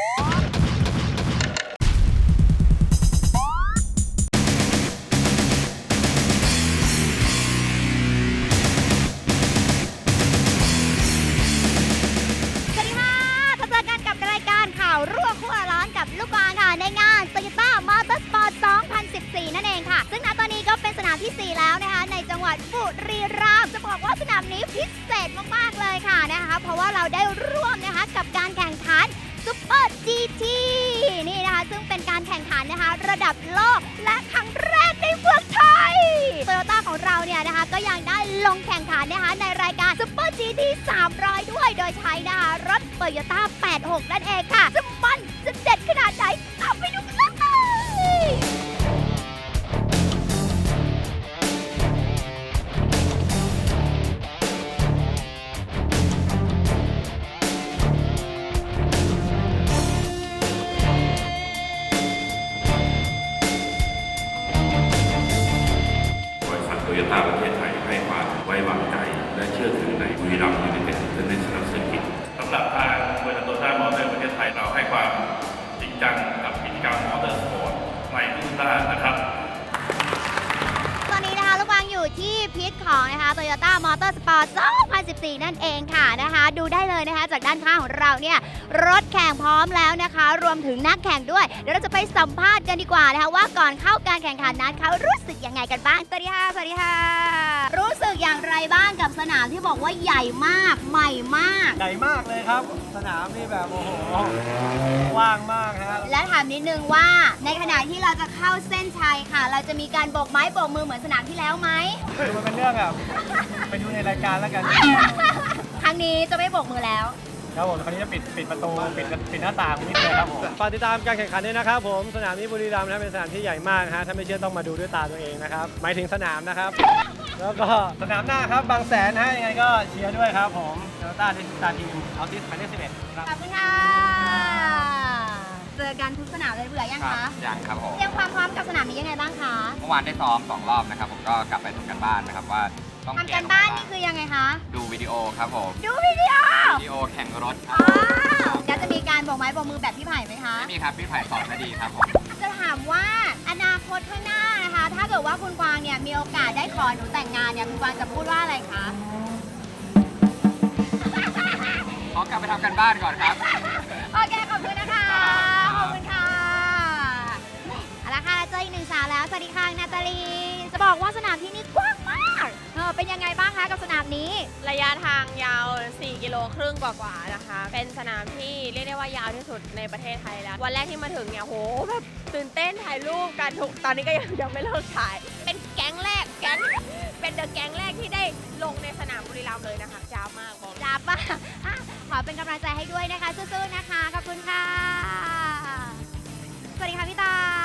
สวัสดีค่ะถ้าเจอกันกับรายการข่าวรั่วคั่วร้อนกับลูกวางค่ะในงาน Toyota Motorsport 2014 นั่นเองค่ะ ซึ่งณตอนนี้ก็เป็นสนามทีสี่ 4 แล้วนะคะ ในจังหวัดบุรีรัมย์จะบอกว่าสนามนี้พิเศษมาก ๆ เลยค่ะนะคะ เพราะว่าเราได้ร่วมนะคะกับ GT นี่นะคะ ซึ่งเป็นการแข่งขันนะคะ ระดับโลกและครั้งแรกในเมืองไทยโตโยต้าของเราเนี่ยนะคะ ก็ยังได้ลงแข่งขันนะคะ ในรายการซุปเปอร์ GT 300 ด้วยโดยใช้นะคะ รถโตโยต้า86 นั่นเองค่ะ จะมันจะเด็ดขนาดไหนตามไปดู กรรมมอเตอร์สปอร์ตในทุกด้านนะครับ ตอนนี้นะคะลูกวางอยู่ที่พิษของนะคะ Toyota Motorsport 2014 นั่นเองค่ะนะคะ ดูได้เลยนะคะจากด้านข้างของเราเนี่ยรถแข่งพร้อมแล้วนะคะ รวมถึงนักแข่งด้วย เดี๋ยวเราจะไปสัมภาษณ์กันดีกว่านะคะว่าก่อนเข้าการแข่งขันนั้นเขารู้สึกยังไงกันบ้าง สวัสดีค่ะ สวัสดีค่ะร อย่างไรบ้างกับสนามที่บอกว่าใหญ่มากใหม่มาก ใหญ่มากเลยครับ สนามนี่แบบโอ้โหกว้างมากฮะและถามนิดนึงว่า ในขณะที่เราจะเข้าเส้นชัยค่ะ เราจะมีการโบกไม้โบกมือเหมือนสนามที่แล้วไหมคือมันเป็นเรื่องแบบไปดูในรายการแล้วกัน ครั้งนี้จะไม่โบกมือแล้วครับผมคราวนี้จะปิดปิดประตูปิดปิดหน้าต่างนิดเลยครับผมฝากติดตามการแข่งขันด้วยนะครับ ผมสนามนี้บุรีรัมย์นะเป็นสนามที่ใหญ่มากนะฮะถ้าไม่เชื่อต้องมาดูด้วยตาตัวเองนะครับหมายถึงสนามนะครับ แล้วก็สนามหน้าครับบางแสนนะฮะยังไงก็เชียร์ด้วยครับผมโตโยต้าดิสตาร์ทีมเอาทิสหมายเลขสิบเอ็ดครับ ขอบคุณค่ะ เจอกันทุกสนามเลยเบื่อยังครัคะบยังครับผม เตรียมความพร้อมกับสนามนี้ยังไงบ้างคะ เมื่อวานได้ซ้อมสองรอบนะครับ ผมก็กลับไปทำกันบ้านนะครับว่าต้องทำแก้กันตรงไหบ้านบ้นี่คือยังไงคะ ดูวิดีโอครับผม ดูวิดีโอ วิดีโอแข่งรถครัอ้าบวแล้วจะมีการโบกไม้โบกมือแบบพี่ไผ่ไหมคะ ไม่มีครับ พี่ไผ่สอนมาดีครับผม จะถามว่าอนาค คุณกวางเนี่ยมีโอกาสได้ขอหนูแต่งงานเนี่ยคุณกวางจะพูดว่าอะไรคะขอกลับไปทำกันบ้านก่อนครับ โอเคขอบคุณนะคะขอบคุณค่ะเอาละค่ะเจออีกหนึ่งสาวแล้วสวัสดีค่ะนาตาลี จะบอกว่าสนามที่นี่กว้างมากเออเป็นยังไงบ้างคะกับสนามนี้ ระยะทางยาว 4 กิโลครึ่งกว่าๆนะคะ เป็นสนามที่เรียกได้ว่ายาวที่สุดในประเทศไทยแล้ว วันแรกที่มาถึงเนี่ยโหแบบตื่นเต้นถ่ายรูปกันทุกตอนนี้ก็ยังยังไม่เลิกถ่าย เป็นเดอะแก๊งแรกที่ได้ลงในสนามบุรีรัมย์เลยนะคะจ้ามากบอกเลยจ้าป่ะอะขอเป็นกำลังใจให้ด้วยนะคะสู้ๆนะคะ ขอบคุณค่ะ สวัสดีค่ะพี่ตาย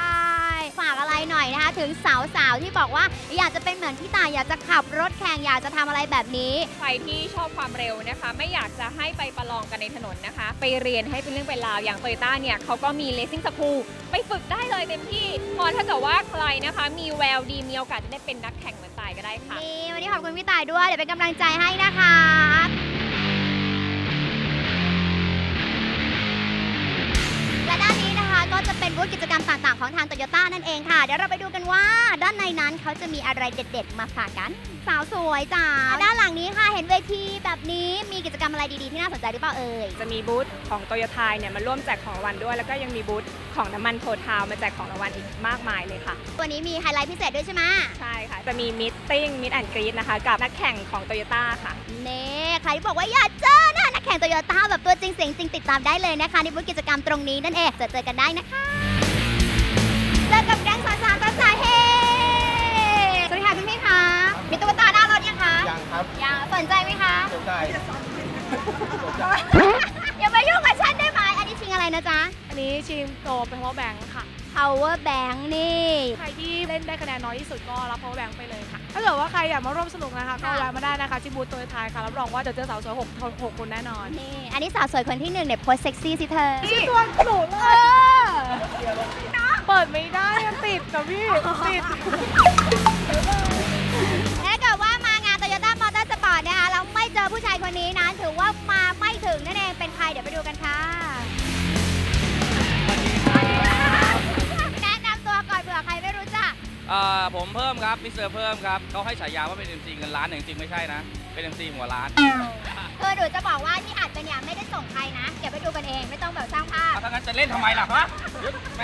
หน่อยนะคะ ถึงสาวๆที่บอกว่าอยากจะเป็นเหมือนพี่ตายอยากจะขับรถแข่งอยากจะทำอะไรแบบนี้ ใครที่ชอบความเร็วนะคะ ไม่อยากจะให้ไปประลองกันในถนนนะคะ ไปเรียนให้เป็นเรื่องเป็นราวอย่างโตโยต้าเนี่ยเขาก็มีเลสซิ่งสคูลไปฝึกได้เลยเต็มที่พอถ้าเกิดว่าใครนะคะ มีแววดีมีโอกาสจะได้เป็นนักแข่งเหมือนตายก็ได้ค่ะ นี่วันนี้ขอบคุณพี่ตายด้วย เดี๋ยวเป็นกำลังใจให้นะคะและ เป็นบูธกิจกรรมต่างๆ ของทางโตโยต้านั่นเองค่ะ เดี๋ยวเราไปดูกันว่า ด้านในนั้นเขาจะมีอะไรเด็ด ๆ มาฝากกัน สาวสวยจ้าด้านหลังนี้ค่ะเห็นเวทีแบบนี้มีกิจกรรมอะไรดีๆ ที่น่าสนใจหรือเปล่าเอ่ย จะมีบูธของโตโยต้าเนี่ยมาร่วมแจกของรางวัลด้วย แล้วก็ยังมีบูธของน้ำมันโททาวมาแจกของรางวัลอีกมากมายเลยค่ะวันนี้มีไฮไลท์พิเศษด้วยใช่ไหมใช่ค่ะ จะมีมิทติ้งมิทแอนกรีดนะคะ กับนักแข่งของโตโยต้าค่ะ เน่ใครที่บอกว่าอยากเจอนะนัก แข่งโตโยต้าแบบตัวจริงเสียงจริงติดตามได้เลยนะคะในบูธกิจกรรมตรงนี้นั่นเองเจอเจอกันได้นะคะเจอกับแก๊งสาวสาวตาสายเฮสวัสดีค่ะคุณพี่คะมีตุ๊กตาหน้ารถยังคะยังครับยังสนใจไหมคะสนใจอย่ามายุ่งกับฉันได้ไหมอันนี้ชิงอะไรนะจ๊ะอันนี้ชิมโตเป็น power bank ค่ะ power bank นี่ ใครที่เล่นได้คะแนนน้อยที่สุดก็รับ power bank ไปเลยค่ะ ถ้าเกิดว่าใครอยากมาร่วมสนุกนะคะก็ค่ะ แวะมาได้นะคะที่บูธตัวท้ายค่ะรับรองว่าจะเจอสาวสวยหกหกคนแน่นอนนี่ อันนี้สาวสวยคนที่หนึ่งเนี่ยโพสเซ็กซี่สิเธอ ชื่อตัวหนูเลยเปิดไม่ได้มันติดกับพี่ติด ถ้าเกิดว่ามางานโตโยต้ามอเตอร์สปอร์ตนะคะแล้วไม่เจอผู้ชายคนนี้นะ ถือว่ามาไม่ถึงนั่นเองเป็นใครเดี๋ยวไปดูกันค่ะ ผมเพิ่มครับมิสเตอร์เพิ่มครับเขาให้ฉายาว่าเป็น MC เงินล้านแต่จริงๆไม่ใช่นะ เป็น MC หัวล้านคือหนูจะบอกว่าที่อัดเป็นเนี่ยไม่ได้ส่งใครนะเก็บไปดูกันเองไม่ต้องแบบสร้างภาพเอาถ้างั้นจะเล่นทำไมล่ะฮะแหม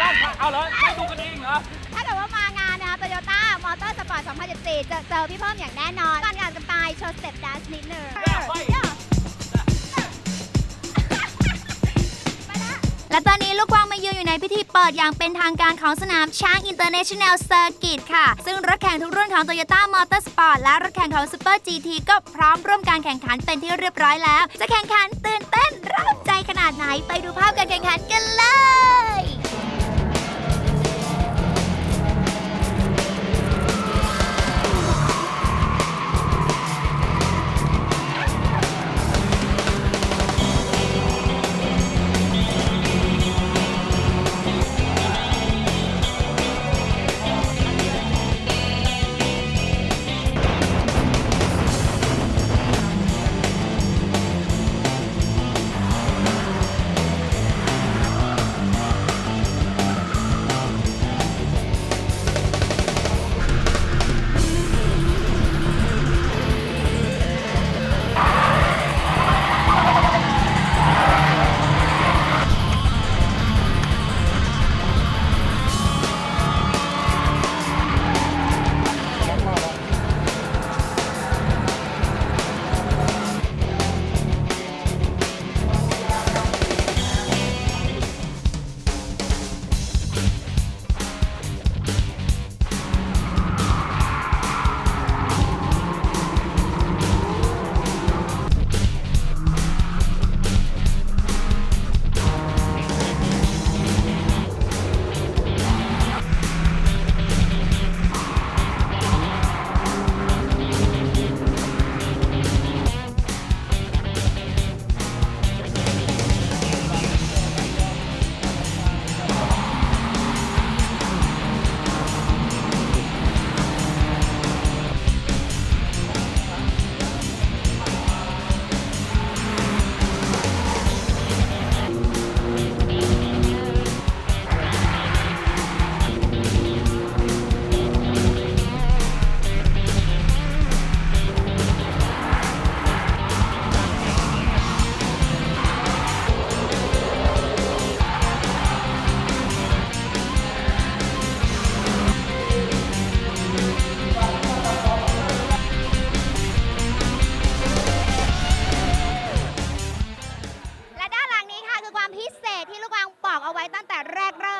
ต้องเอาเลยไม่ดูกันเองเหรอถ้าเกิดว่ามางานนะคะ Toyota Motor Sport 2014 จะเจอพี่เพิ่มอย่างแน่นอนก่อนการจะไปโชว์สเต็ปแดนซ์นิดนึง และตอนนี้ลูกกวางมายืนอยู่ในพิธีเปิดอย่างเป็นทางการของสนามช้างอินเตอร์เนชั่นแนลเซอร์กิตค่ะ ซึ่งรถแข่งทุกรุ่นของ Toyota Motorsport และรถแข่งของ Super GT ก็พร้อมร่วมการแข่งขันเป็นที่เรียบร้อยแล้ว จะแข่งขันตื่นเต้นร้าใจขนาดไหนไปดูภาพการแข่งขันกันเลย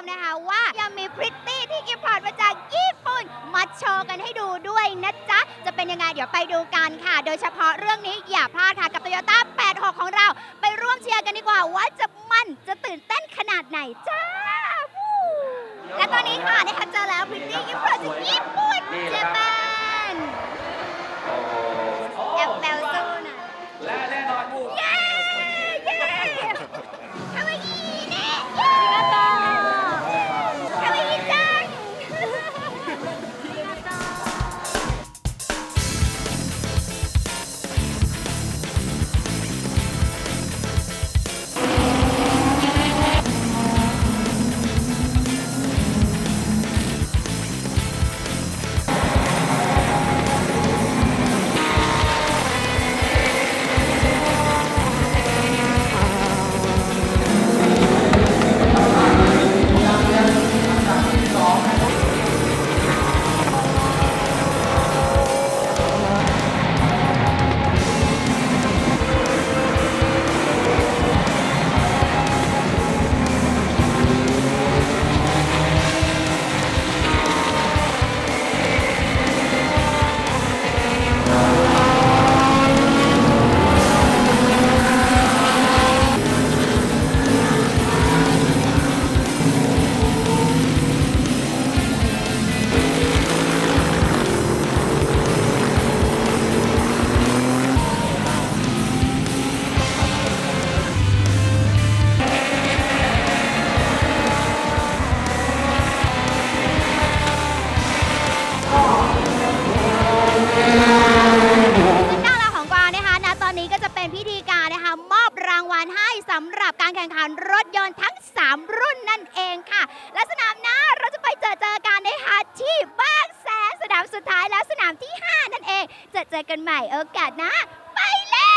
มนะคะว่ายังมีพริตตี้ที่อิมพอร์ตมาจากญี่ปุ่น มาโชว์กันให้ดูด้วยนะจ๊ะ จะเป็นยังไงเดี๋ยวไปดูกันค่ะ โดยเฉพาะเรื่องนี้อย่าพลาดค่ะ กับ Toyota 86 ของเรา ไปร่วมเชียร์กันดีกว่า ว่าจะมันจะตื่นเต้นขนาดไหนจ้าและตอนนี้ค่ะได้ค่ะเจอแล้วพริตตี้อิมพอร์ตจากญี่ปุ่นางวัลให้สำหรับการแข่งขันรถยนต์ทั้ง 3 รุ่นนั่นเองค่ะ และสนามหน้าเราจะไปเจอเจอกันในะคะที่บ้านแสนสนามสุดท้ายแล้วสนามที่ 5 นั่นเองจะเจอกันใหม่โอกาสนะ ไปเลย